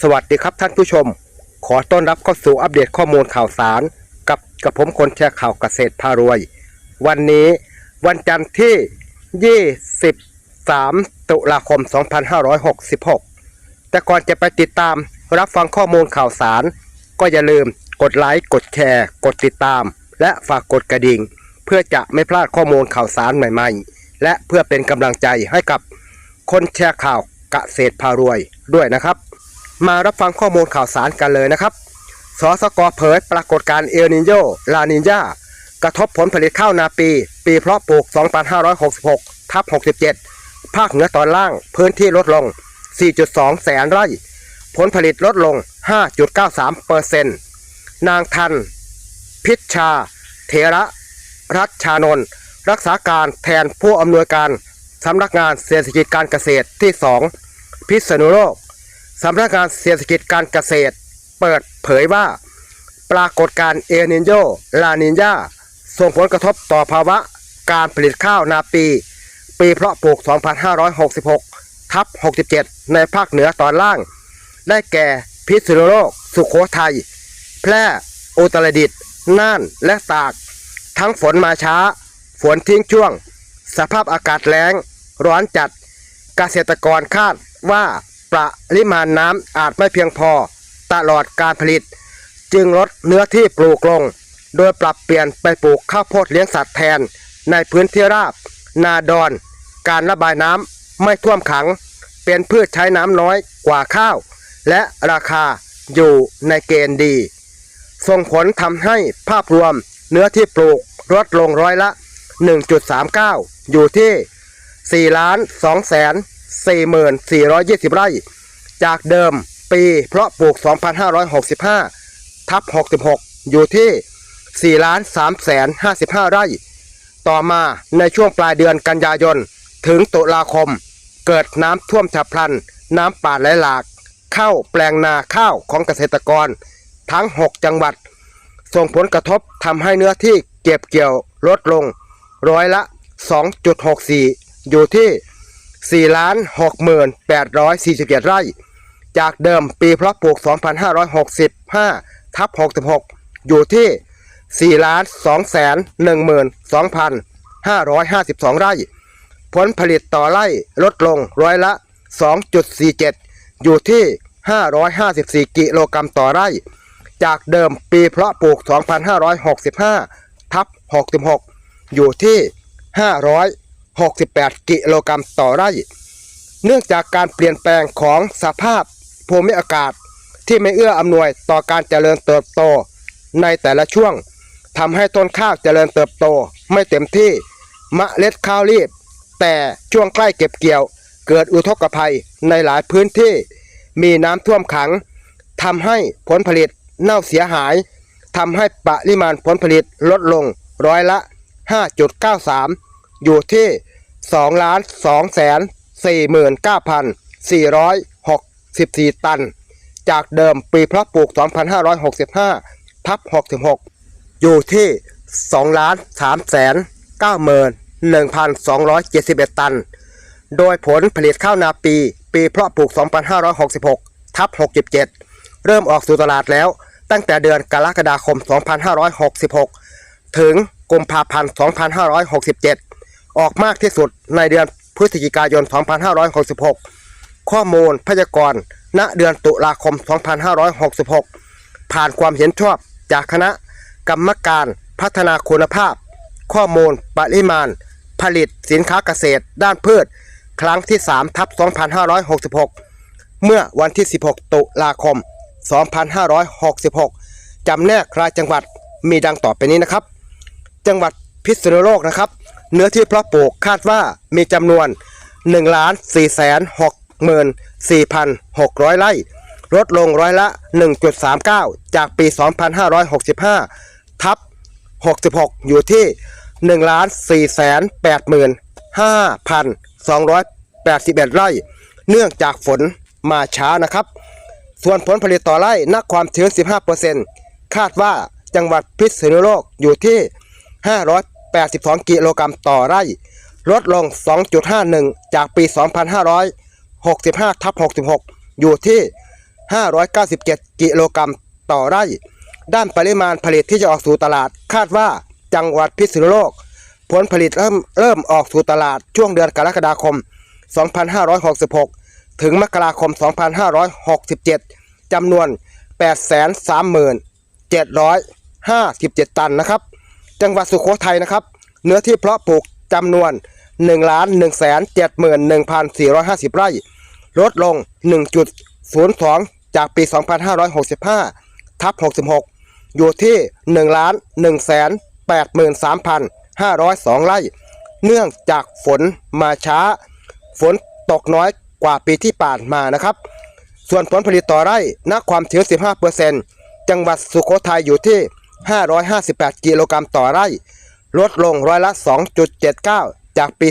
สวัสดีครับท่านผู้ชม ขอต้อนรับเข้าสู่อัปเดตข้อมูลข่าวสาร กับกับผมคนแชร์ข่าวเกษตรพารวย วันนี้วันจันทร์ที่ 23 ตุลาคม 2566 แต่ก่อนจะไปติดตามรับฟังข้อมูลข่าวสาร ก็อย่าลืมกดไลค์กดแชร์ กดติดตาม และฝากกดกระดิ่ง เพื่อจะไม่พลาดข้อมูลข่าวสารใหม่ๆ และเพื่อเป็นกำลังใจให้กับคนแชร์ข่าวเกษตรพารวยด้วยนะครับ มารับฟังข้อมูลข่าวสารกันเลยนะครับ สสกเผยปรากฏการณ์เอลนิโยลานินยากระทบผลผลิตข้าวนาปี ปีเพาะปลูก 2566 ทับ 67 ภาคเหนือตอนล่างพื้นที่ลดลง 4.2 แสนไร่ ผลผลิตลดลง 5.93เปอร์เซ็นต์นางทัน พิชชาเถระ รัชชานนท์รักษาการแทนผู้อำนวยการสำนักงานเศรษฐกิจการเกษตรที่ 2 พิษณุโลก สำนักงานเศรษฐกิจการเกษตร เปิดเผยว่า ปรากฏการณ์เอลนิโยลานินยาส่งผลกระทบต่อภาวะการผลิตข้าวนาปี ปีเพาะปลูก 2566 ทับ 67 ในภาคเหนือตอนล่าง ได้แก่พิษณุโลก สุโขทัย แพร่อุตรดิตถ์น่าน และตาก ทั้งฝนมาช้า ฝนทิ้งช่วง สภาพอากาศแล้ง ร้อนจัด เกษตรกรคาดว่า ปริมาณน้ำอาจไม่เพียงพอ ตลอดการผลิต จึงลดเนื้อที่ปลูกลง โดยปรับเปลี่ยนไปปลูกข้าวโพดเลี้ยงสัตว์แทน ในพื้นที่ราบ นาดอน การระบายน้ำไม่ท่วมขัง เป็นพืชใช้น้ำน้อยกว่าข้าว และราคาอยู่ในเกณฑ์ดี ส่งผลทำให้ภาพรวมเนื้อที่ปลูกลดลงร้อยละ 1.39 อยู่ที่4ล้าน2แสน 4420 ไร่ จากเดิมปีเพราะปลูก 2,565 ทับ 66 อยู่ที่4ล้าน3แสน55 ไร่ ต่อมาในช่วงปลายเดือนกันยายน ถึงตุลาคม เกิดน้ำท่วมฉับพลัน น้ำป่าไหลหลาก เข้าแปลงนาข้าวของเกษตรกร ทั้ง 6 จังหวัด ส่งผลกระทบทำให้เนื้อที่เก็บเกี่ยวลดลง ร้อยละ 2.64 อยู่ที่ 4ล้าน68,47ไร่ จากเดิมปีเพาะปลูก 2,565ทับ66 อยู่ที่ 4 ล้าน2แสน12,552 ไร่ ผลผลิตต่อไร่ลดลงร้อยละ 2.47 อยู่ที่ 554 กิโลกรัมต่อไร่ จากเดิมปีเพาะปลูก 2,565ทับ66 อยู่ที่ 500 68 กิโลกรัมต่อไร่ เนื่องจากการเปลี่ยนแปลงของสภาพภูมิอากาศที่ไม่เอื้ออำนวยต่อการเจริญเติบโตในแต่ละช่วงทำให้ต้นข้าวเจริญเติบโตไม่เต็มที่มะเล็ดข้าวรีบ แต่ช่วงใกล้เก็บเกี่ยว เกิดอุทกภัยในหลายพื้นที่ มีน้ำท่วมขังทำให้ผลผลิตเน่าเสียหายทำให้ปริมาณผลผลิตลดลงร้อยละ 5.93 อยู่ที่2ล้าน2แสน49,464ตัน จากเดิมปีเพาะปลูก 2,565 ทับ 66 อยู่ที่2ล้าน3แสน91,271ตัน โดยผลผลิตข้าวนาปี ปีเพาะปลูก 2,566 ทับ 67 เริ่มออกสู่ตลาดแล้วตั้งแต่เดือนกรกฎาคม 2566 ถึงกุมภาพันธ์ 2567 ออกมากที่สุดในเดือนพฤศจิกายน 2566 ข้อมูลพยากรณ์ณเดือนตุลาคม 2566 ผ่านความเห็นชอบจากคณะกรรมการพัฒนาคุณภาพ ข้อมูลปริมาณ ผลิตสินค้าเกษตร ด้านพืช ครั้งที่3ทับ2566 เมื่อวันที่ 16 ตุลาคม 2566 จำแนกรายจังหวัดมีดังต่อไปนี้นะครับ จังหวัดพิษณุโลกนะครับ เนื้อที่เพาะปลูกคาดว่ามีจำนวน1ล้าน4แสน64,600 ไร่ ลดลงร้อยละ 1.39 จากปี 2565 ทับ 66 อยู่ที่1ล้าน4แสน85,281 ไร่ เนื่องจากฝนมาช้านะครับ ส่วนผลผลิตต่อไร่นักความชื้น 15%คาดว่าจังหวัดพิษณุโลกอยู่ที่ 5 82 กิโลกรัมต่อไร่ ลดลง 2.51 จากปี 2565ทับ66 อยู่ที่ 597 กิโลกรัมต่อไร่ ด้านปริมาณผลิตที่จะออกสู่ตลาด คาดว่าจังหวัดพิษณุโลก ผลผลิตเริ่มเริ่มออกสู่ตลาดช่วงเดือนกรกฎาคม 2566 ถึงมกราคม 2567จำนวน 830,757 ตันนะครับ จังหวัดสุโขทัยนะครับ เนื้อที่เพาะปลูกจำนวน 1 1 7 1 450 ไร่ ลดลง 1.02 จากปี 2565 ทับ 66 อยู่ที่ 1 1 8 3 502 ไร่ เนื่องจากฝนมาช้า ฝนตกน้อยกว่าปีที่ผ่านมานะครับ ส่วนผลผลิตต่อไร่นักความชื้น15%จังหวัดสุโขทัยอยู่ที่ 558 กิโลกรัมต่อไร่ ลดลงร้อยละ 2.79 จากปี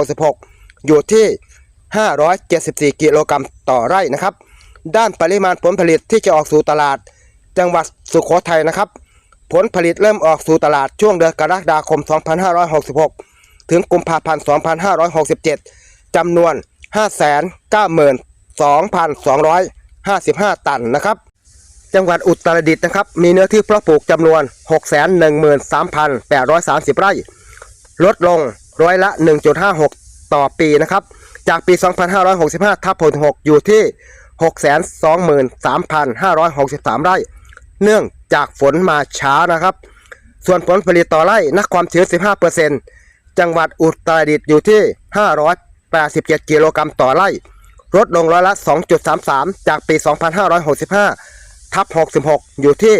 2566 อยู่ที่ 574 กิโลกรัมต่อไร่นะครับ ด้านปริมาณผลผลิตที่จะออกสู่ตลาด จังหวัดสุโขทัยนะครับ ผลผลิตเริ่มออกสู่ตลาดช่วงเดือนกรกฎาคม 2566 ถึงกุมภาพันธ์ 2567 จำนวน 592,255 ตันนะครับ จังหวัดอุตรดิตถ์นะครับ มีเนื้อที่เพาะปลูกจำนวน 613,830 ไร่ ลดลงร้อยละ 1.56 ต่อปีนะครับ จากปี 2565 ทับ66อยู่ที่ 623,563 ไร่ เนื่องจากฝนมาช้านะครับ ส่วนผลผลิตต่อไร่นักความชื้น 15%จังหวัดอุตรดิตถ์อยู่ที่ 587 กิโลกรัมต่อไร่ ลดลงร้อยละ 2.33 จากปี 2565 ทับ66 อยู่ที่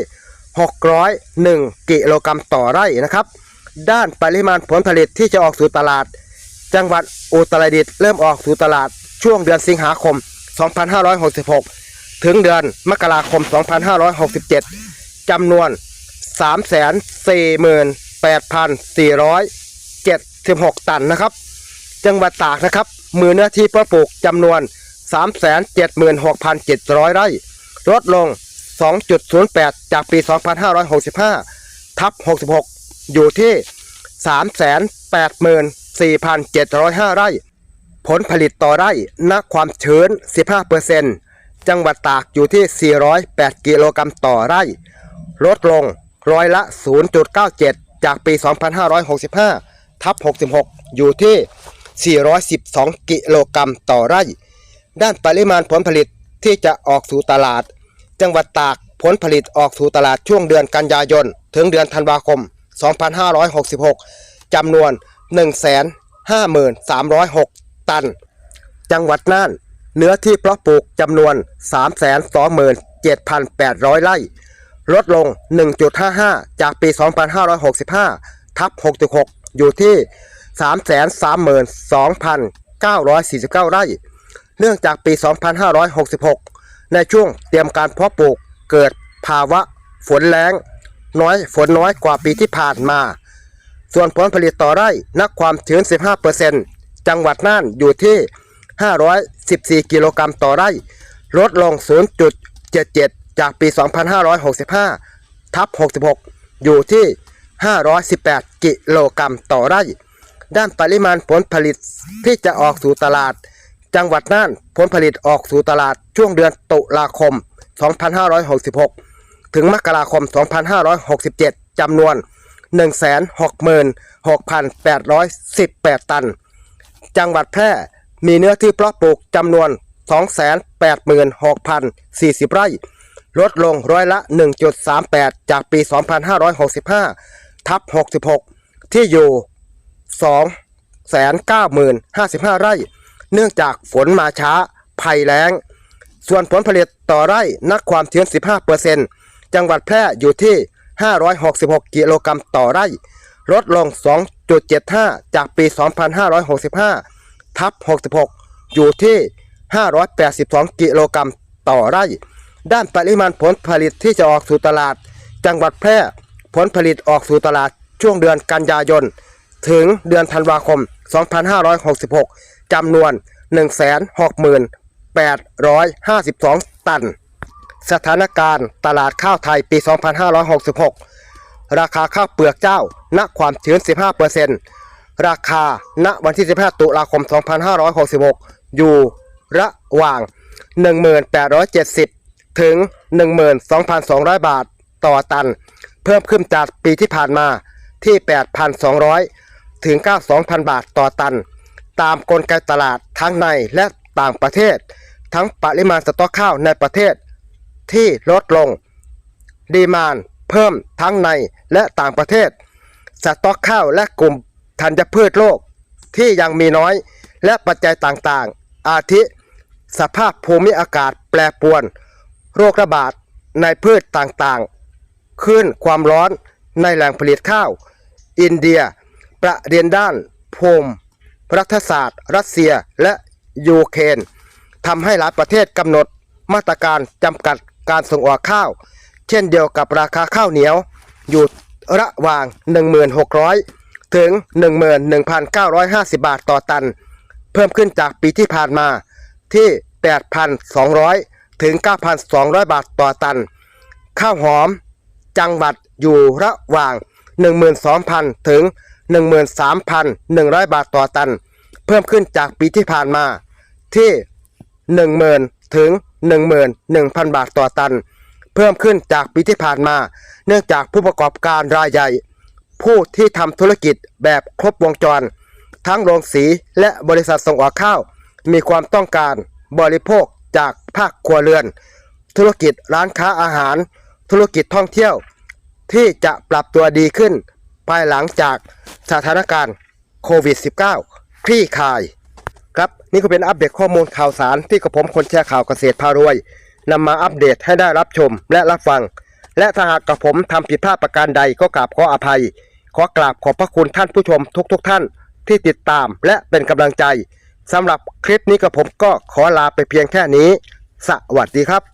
601 กิโลกรัมต่อไร่นะครับ ด้านปริมาณผลผลิตที่จะออกสู่ตลาด จังหวัดอุตรดิตถ์เริ่มออกสู่ตลาดช่วงเดือนสิงหาคม 2566 ถึงเดือนมกราคม 2567 จำนวน 348,476 ตันนะครับ จังหวัดตากนะครับ มือเนื้อที่เพาะปลูกจำนวน 376,700 ไร่ ลดลง 2.08 จากปี 2565 ทับ 66 อยู่ที่ 384,705 ไร่ ผลผลิตต่อไร่ณความชื้น 15%จังหวัดตากอยู่ที่ 408 กิโลกรัมต่อไร่ ลดลงร้อยละ 0.97 จากปี 2565 ทับ 66 อยู่ที่ 412 กิโลกรัมต่อไร่ ด้านปริมาณผลผลิตที่จะออกสู่ตลาด จังหวัดตากผลผลิตออกสู่ตลาดช่วงเดือนกันยายน ถึงเดือนธันวาคม 2566 จำนวน 153,306 ตัน จังหวัดน่าน เนื้อที่เพาะปลูกจำนวน 327,800 ไร่ ลดลง 1.55 จากปี 2565 ทับ 66 อยู่ที่ 332,949 ไร่ เนื่องจากปี 2566 ในช่วงเตรียมการเพาะปลูกเกิดภาวะฝนแรงน้อยฝนน้อยกว่าปีที่ผ่านมา ส่วนผลผลิตต่อไร่นักความชื้น 15%จังหวัดน่านอยู่ที่ 514 กิโลกรัมต่อไร่ ลดลง 0.77 จากปี 2565 ทับ 66 อยู่ที่ 518 กิโลกรัมต่อไร่ ด้านปริมาณผลผลิตที่จะออกสู่ตลาด จังหวัดน่านผลผลิตออกสู่ตลาดช่วงเดือนตุลาคม 2566 ถึงมกราคม 2567 จำนวน 166,818 ตัน จังหวัดแพร่มีเนื้อที่เพาะปลูกจำนวน 286,040 ไร่ ลดลงร้อยละ 1.38 จากปี 2565 ทับ 66 ที่อยู่ 290,055 ไร่ เนื่องจากฝนมาช้าภัยแล้ง ส่วนผลผลิตต่อไร่นักความชื้น 15%จังหวัดแพร่อยู่ที่ 566 กิโลกรัมต่อไร่ ลดลง 2.75 จากปี 2565 ทับ 66 อยู่ที่ 582 กิโลกรัมต่อไร่ ด้านปริมาณผลผลิตที่จะออกสู่ตลาด จังหวัดแพร่ผลผลิตออกสู่ตลาดช่วงเดือนกันยายน ถึงเดือนธันวาคม 2566 จำนวน 160,852 ตัน สถานการณ์ตลาดข้าวไทยปี 2566 ราคาข้าวเปลือกเจ้า ณ ความชื้น 15%ราคา ณ วันที่ 15 ตุลาคม 2566 อยู่ระหว่าง 1,870 ถึง 12,200 บาทต่อตัน เพิ่มขึ้นจากปีที่ผ่านมาที่ 8,200 ถึง 92,000 บาทต่อตัน ตามกลไกตลาดทั้งในและต่างประเทศ ทั้งปริมาณสต๊อกข้าวในประเทศ ที่ลดลง ดีมานเพิ่มทั้งในและต่างประเทศ สต๊อกข้าวและกลุ่มธัญพืชโลกที่ยังมีน้อยและปัจจัยต่างๆ อาทิ สภาพภูมิอากาศแปรปรวน โรคระบาดในพืชต่างๆ ขึ้นความร้อนในแหล่งผลิตข้าว อินเดีย ประเด็นด้านภูมิ รัฐศาสตร์ รัสเซียและยูเครนทำให้หลายประเทศกำหนดมาตรการจำกัดการส่งออกข้าว เช่นเดียวกับราคาข้าวเหนียว อยู่ระหว่าง 1,600 ถึง 11,950 บาทต่อตัน เพิ่มขึ้นจากปีที่ผ่านมาที่ 8,200 ถึง 9,200 บาทต่อตัน ข้าวหอม จังหวัดอยู่ระหว่าง 12,000 ถึง 13,100 บาทต่อตัน เพิ่มขึ้นจากปีที่ผ่านมาที่ 10,000 ถึง 11,000 บาทต่อตัน เพิ่มขึ้นจากปีที่ผ่านมา เนื่องจากผู้ประกอบการรายใหญ่ ผู้ที่ทำธุรกิจแบบครบวงจร ทั้งโรงสีและบริษัทส่งออกข้าว มีความต้องการบริโภคจากภาคครัวเรือน ธุรกิจร้านค้าอาหาร ธุรกิจท่องเที่ยว ที่จะปรับตัวดีขึ้น ภายหลังจากสถานการณ์โควิด -19 คลี่คลาย ครับนี่ก็เป็นอัปเดตข้อมูลข่าวสารที่กระผมคนแชร์ข่าวเกษตรพารวยนำมาอัปเดตให้ได้รับชมและรับฟัง และถ้าหากกระผมทำผิดพลาดประการใดก็กราบขออภัย ขอกราบขอบพระคุณท่านผู้ชมทุกๆทท่านที่ติดตามและเป็นกำลังใจสำหรับคลิปนี้กระผมก็ขอลาไปเพียงแค่นี้ สวัสดีครับ